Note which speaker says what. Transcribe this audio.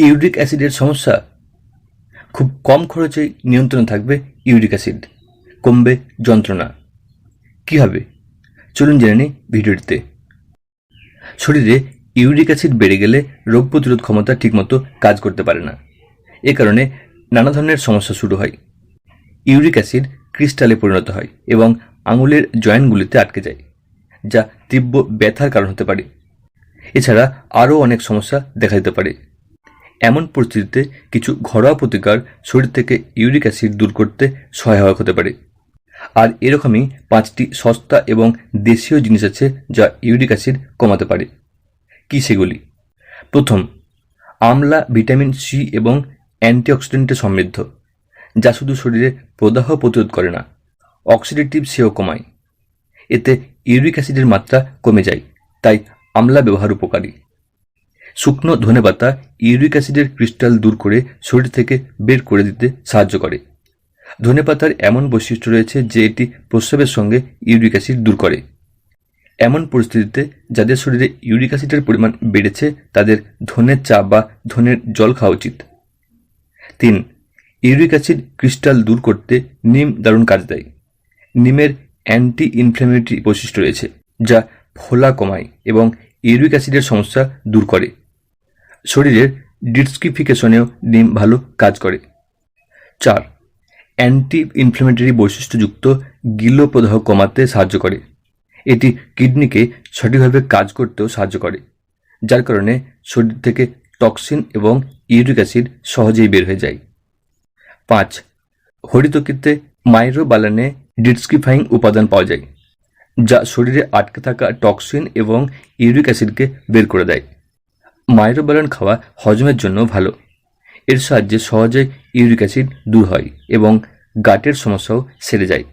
Speaker 1: Uric অ্যাসিডের সমস্যা খুব কম খরচে নিয়ন্ত্রণ থাকবে ইউরিক অ্যাসিড। কমবে যন্ত্রণা। কীভাবে চলুন জেনে নিই ভিডিওটিতে। শরীরে ইউরিক অ্যাসিড বেড়ে গেলে রোগ প্রতিরোধ ক্ষমতা ঠিকমতো কাজ করতে পারে না। এ কারণে নানা ধরনের সমস্যা শুরু হয়। ইউরিক অ্যাসিড ক্রিস্টালে পরিণত হয় এবং আঙুলের জয়েন্টগুলিতে আটকে যায়, যা তীব্র ব্যথার কারণ হতে পারে। এছাড়া আরও অনেক সমস্যা দেখা দিতে পারে। এমন পরিস্থিতিতে কিছু ঘরোয়া প্রতিকার শরীর থেকে ইউরিক অ্যাসিড দূর করতে সহায়ক হতে পারে। আর এরকমই পাঁচটি সস্তা এবং দেশীয় জিনিস আছে যা ইউরিক অ্যাসিড কমাতে পারে। কি সেগুলি? প্রথম, আমলা, ভিটামিন সি এবং অ্যান্টিঅক্সিডেন্টে সমৃদ্ধ, যা শুধু শরীরে প্রদাহ প্রতিরোধ করে না, অক্সিডেটিভ সেও কমায়। এতে ইউরিক অ্যাসিডের মাত্রা কমে যায়, তাই আমলা ব্যবহার উপকারী। শুকনো ধনেপাতা ইউরিক অ্যাসিডের ক্রিস্টাল দূর করে শরীর থেকে বের করে দিতে সাহায্য করে। ধনেপাতার এমন বৈশিষ্ট্য রয়েছে যে এটি প্রস্রাবের সঙ্গে ইউরিক অ্যাসিড দূর করে। এমন পরিস্থিতিতে যাদের শরীরে ইউরিক অ্যাসিডের পরিমাণ বেড়েছে, তাদের ধনের চা বা ধনের জল খাওয়া উচিত। তিন, ইউরিক অ্যাসিড ক্রিস্টাল দূর করতে নিম দারুণ কাজ দেয়। নিমের অ্যান্টি ইনফ্ল্যামেটরি বৈশিষ্ট্য রয়েছে, যা ফোলা কমায় এবং ইউরিক অ্যাসিডের সমস্যা দূর করে। শরীরের ডিস্কিফিকেশনেও নিম ভালো কাজ করে। চার অ্যান্টি ইনফ্ল্যামেটরি বৈশিষ্ট্যযুক্ত গিলো প্রদাহ কমাতে সাহায্য করে। এটি কিডনিকে সঠিকভাবে কাজ করতেও সাহায্য করে, যার কারণে শরীর থেকে টক্সিন এবং ইউরিক অ্যাসিড সহজেই বের হয়ে যায়। পাঁচ, হরিতকিতে মাইরোবালানে ডিস্কিফাইং উপাদান পাওয়া যায়, যা শরীরে আটকে থাকা টক্সিন এবং ইউরিক অ্যাসিডকে বের করে দেয়। মাইরোবালান খাওয়া হজমের জন্য ভালো। এর সাহায্যে সহজে ইউরিক অ্যাসিড দূর হয় এবং গাটের সমস্যাও সেরে যায়।